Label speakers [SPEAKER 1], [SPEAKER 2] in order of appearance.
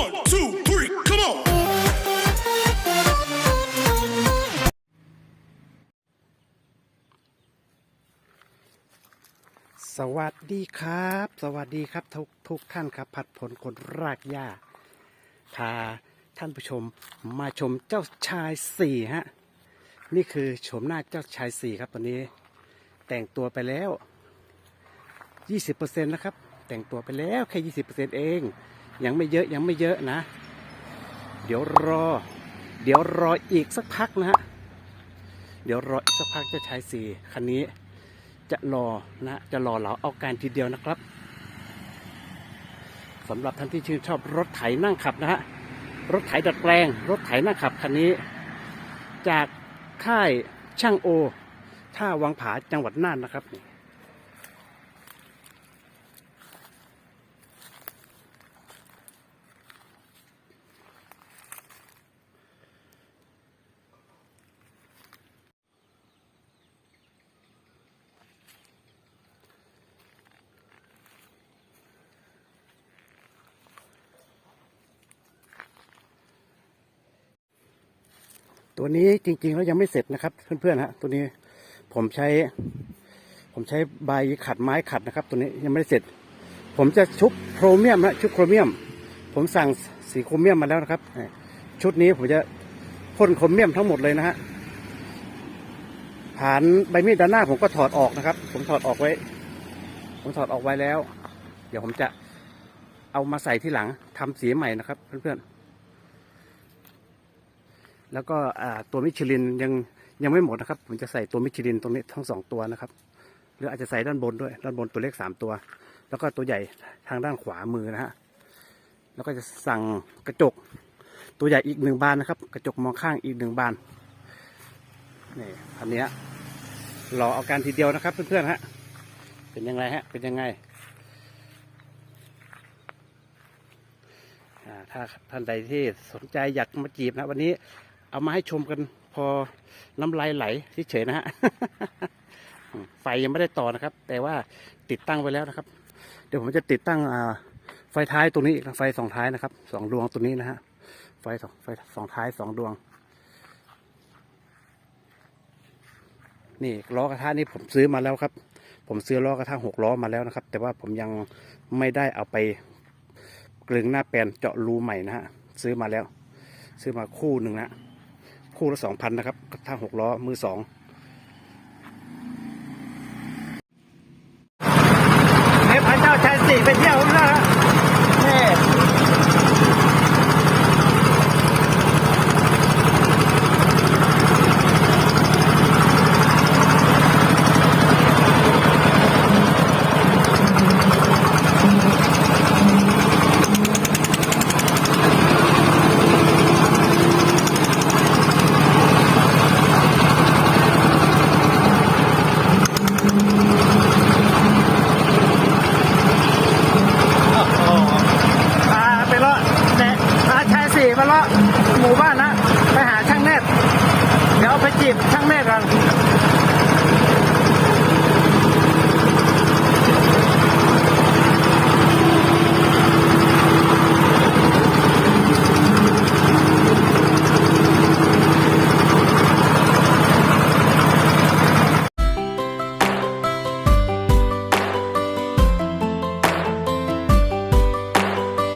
[SPEAKER 1] One, two, three, come on.
[SPEAKER 2] สวัสดีครับ สวัสดีครับทุกทุกท่านครับ ผัดผลคนรากหญ้าพาท่านผู้ชมมาชมเจ้าชายสี่ฮะ นี่คือชมหน้าเจ้าชายสี่ครับตอนนี้ แต่งตัวไปแล้ว 20%นะครับ แต่งตัวไปแล้วแค่ 20%เอง ยังไม่เยอะยังไม่เยอะนะ เดี๋ยวรอ เดี๋ยวรออีกสักพักนะฮะเดี๋ยวรออีกสักพักจ้าชายสี่คันนี้จะรอนะจะรอเหลาเอาการทีเดียวนะครับสำหรับท่านที่ชื่นชอบรถไถนั่งขับนะฮะรถไถดัดแปลง รถไถนั่งขับคันนี้ จากค่ายช่างโอ ท่าวังผาจังหวัดน่านนะครับ ตัวนี้จริงๆแล้วยังไม่เสร็จนะครับ เพื่อนๆฮะตัวนี้ผมใช้ ผมใช้ใบขัดไม้ขัดนะครับ ตัวนี้ยังไม่ได้เสร็จ ผมจะชุบโครเมียมนะชุบโครเมียม ผมสั่งสีโครเมียมมาแล้วนะครับ ชุดนี้ผมจะพ่นโครเมียมทั้งหมดเลยนะฮะฐานใบมีดด้านหน้าผมก็ถอดออกนะครับ ผมถอดออกไว้ ผมถอดออกไว้แล้ว เดี๋ยวผมจะเอามาใส่ที่หลังทำสีใหม่นะครับ เพื่อนๆ แล้วก็ตัวมิชลินยังยังไม่หมดนะครับ ผมจะใส่ตัวมิชลินตรงนี้ทั้งสองตัวนะครับ หรืออาจจะใส่ด้านบนด้วย ด้านบนตัวเลขสามตัว แล้วก็ตัวใหญ่ทางด้านขวามือนะฮะแล้วก็จะสั่งกระจก ตัวใหญ่อีกหนึ่งบานนะครับ กระจกมองข้างอีกหนึ่งบานนี่อันนี้รอเอาการทีเดียวนะครับ เพื่อนๆฮะเป็นยังไงฮะเป็นยังไงถ้าท่านใดที่สนใจอยากมาจีบนะวันนี้ เอามาให้ชมกันพอน้ำลายไหลเฉยๆนะฮะไฟยังไม่ได้ต่อนะครับ แต่ว่าติดตั้งไว้แล้วนะครับ เดี๋ยวผมจะติดตั้งไฟท้ายตรงนี้อีกไฟสองท้ายนะครับสองดวงตัวนี้นะฮะไฟสองไฟสองท้ายสองดวง นี่ล้อกระทะนี่ผมซื้อมาแล้วครับ ผมซื้อล้อกระทะหกล้อมาแล้วนะครับ แต่ว่าผมยังไม่ได้เอาไปกลึงหน้าแปลนเจาะรูใหม่นะฮะซื้อมาแล้ว ซื้อมาคู่หนึ่งนะ คู่ละสองพันนะครับ ถ้าหกล้อมือสองให้พระเจ้าชายสี่ไปเที่ยวนะฮะนี่พาไปเลาะแต่พาชาย สี่มาเลาะหมู่บ้านนะไปหาช่างเนตรเดี๋ยวไปจีบช่างเนตรกัน